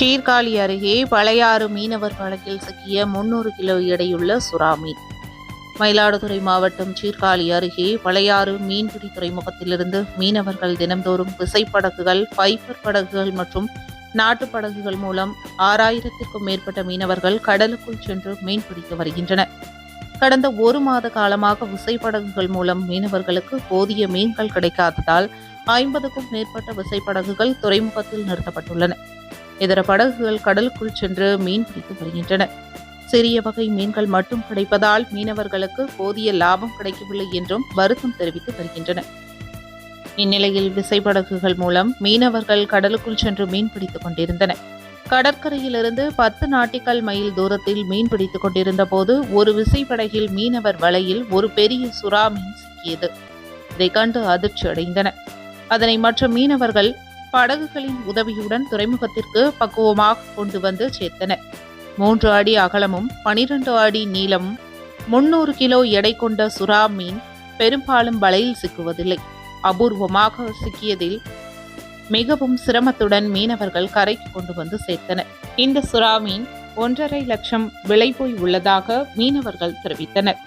சீர்காழி அருகே பழையாறு மீனவர் வழக்கில் சிக்கிய முன்னூறு கிலோ எடையுள்ள சுறா மீன் மயிலாடுதுறை மாவட்டம் சீர்காழி அருகே பழையாறு மீன்பிடி துறைமுகத்திலிருந்து மீனவர்கள் தினம்தோறும் விசைப்படகுகள் பைப்பர் படகுகள் மற்றும் நாட்டுப் படகுகள் மூலம் ஆறாயிரத்திற்கும் மேற்பட்ட மீனவர்கள் கடலுக்குள் சென்று மீன்பிடித்து வருகின்றனர். கடந்த ஒரு மாத காலமாக விசைப்படகுகள் மூலம் மீனவர்களுக்கு போதிய மீன்கள் கிடைக்காததால் ஐம்பதுக்கும் மேற்பட்ட விசைப்படகுகள் துறைமுகத்தில் நிறுத்தப்பட்டுள்ளன. இதர படகுகள் கடலுக்குள் சென்று மீன் பிடித்து வருகின்றன. சிறிய வகை மீன்கள் மட்டும் கிடைப்பதால் மீனவர்களுக்கு போதிய லாபம் கிடைக்கவில்லை என்றும் வருத்தம் தெரிவித்து வருகின்றன. இந்நிலையில் விசைப்படகுகள் மூலம் மீனவர்கள் கடலுக்குள் சென்று மீன் பிடித்துக் கொண்டிருந்தனர் கடற்கரையிலிருந்து பத்து நாட்டிக்கல் மைல் தூரத்தில் மீன் பிடித்துக் கொண்டிருந்த போது ஒரு விசைப்படகில் மீனவர் வலையில் ஒரு பெரிய சுறா மீன் சிக்கியது. இதை கண்டு அதிர்ச்சி அடைந்தன அதனை மற்ற மீனவர்கள் படகுகளின் உதவியுடன் துறைமுகத்திற்கு பக்குவமாக கொண்டு வந்து சேர்த்தனர் மூன்று அடி அகலமும் பனிரெண்டு அடி நீளமும் முன்னூறு கிலோ எடை கொண்ட சுறா மீன் பெரும்பாலும் வலையில் சிக்குவதில்லை. அபூர்வமாக சிக்கியதில் மிகவும் சிரமத்துடன் மீனவர்கள் கரைக்கு கொண்டு வந்து சேர்த்தனர். இந்த சுறா மீன் ஒன்றரை லட்சம் விலை போய் உள்ளதாக மீனவர்கள் தெரிவித்தனர்.